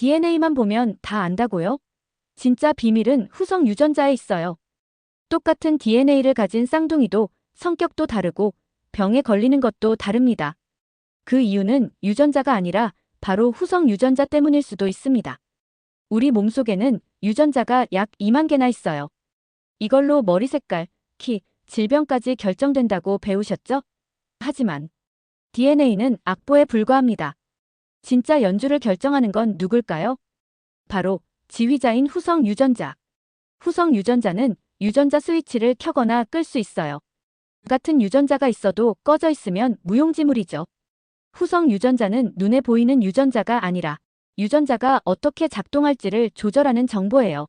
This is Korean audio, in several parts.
DNA만 보면 다 안다고요? 진짜 비밀은 후성 유전자에 있어요. 똑같은 DNA를 가진 쌍둥이도 성격도 다르고 병에 걸리는 것도 다릅니다. 그 이유는 유전자가 아니라 바로 후성 유전자 때문일 수도 있습니다. 우리 몸속에는 유전자가 약 2만 개나 있어요. 이걸로 머리 색깔, 키, 질병까지 결정된다고 배우셨죠? 하지만 DNA는 악보에 불과합니다. 진짜 연주를 결정하는 건 누굴까요? 바로 지휘자인 후성 유전자. 후성 유전자는 유전자 스위치를 켜거나 끌 수 있어요. 같은 유전자가 있어도 꺼져 있으면 무용지물이죠. 후성 유전자는 눈에 보이는 유전자가 아니라 유전자가 어떻게 작동할지를 조절하는 정보예요.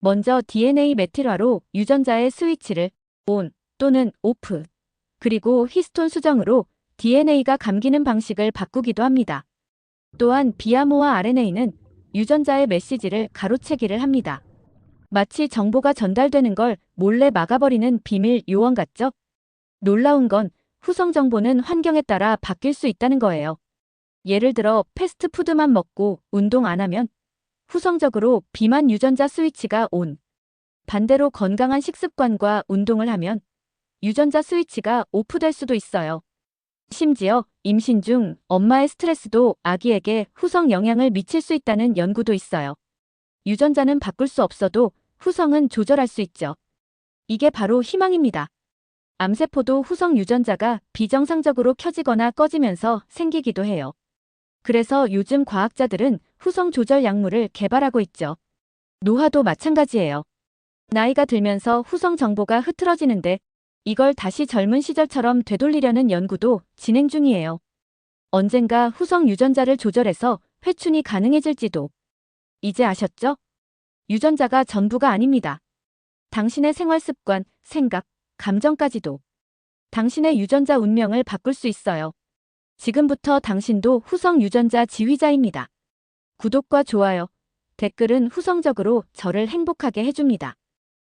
먼저 DNA 메틸화로 유전자의 스위치를 ON 또는 OFF 그리고 히스톤 수정으로 DNA가 감기는 방식을 바꾸기도 합니다. 또한 비아모와 RNA는 유전자의 메시지를 가로채기를 합니다. 마치 정보가 전달되는 걸 몰래 막아버리는 비밀 요원 같죠? 놀라운 건 후성 정보는 환경에 따라 바뀔 수 있다는 거예요. 예를 들어 패스트푸드만 먹고 운동 안 하면 후성적으로 비만 유전자 스위치가 온. 반대로 건강한 식습관과 운동을 하면 유전자 스위치가 오프될 수도 있어요. 심지어 임신 중 엄마의 스트레스도 아기에게 후성 영향을 미칠 수 있다는 연구도 있어요. 유전자는 바꿀 수 없어도 후성은 조절할 수 있죠. 이게 바로 희망입니다. 암세포도 후성 유전자가 비정상적으로 켜지거나 꺼지면서 생기기도 해요. 그래서 요즘 과학자들은 후성 조절 약물을 개발하고 있죠. 노화도 마찬가지예요. 나이가 들면서 후성 정보가 흐트러지는데 이걸 다시 젊은 시절처럼 되돌리려는 연구도 진행 중이에요. 언젠가 후성 유전자를 조절해서 회춘이 가능해질지도. 이제 아셨죠? 유전자가 전부가 아닙니다. 당신의 생활 습관, 생각, 감정까지도. 당신의 유전자 운명을 바꿀 수 있어요. 지금부터 당신도 후성 유전자 지휘자입니다. 구독과 좋아요, 댓글은 후성적으로 저를 행복하게 해줍니다.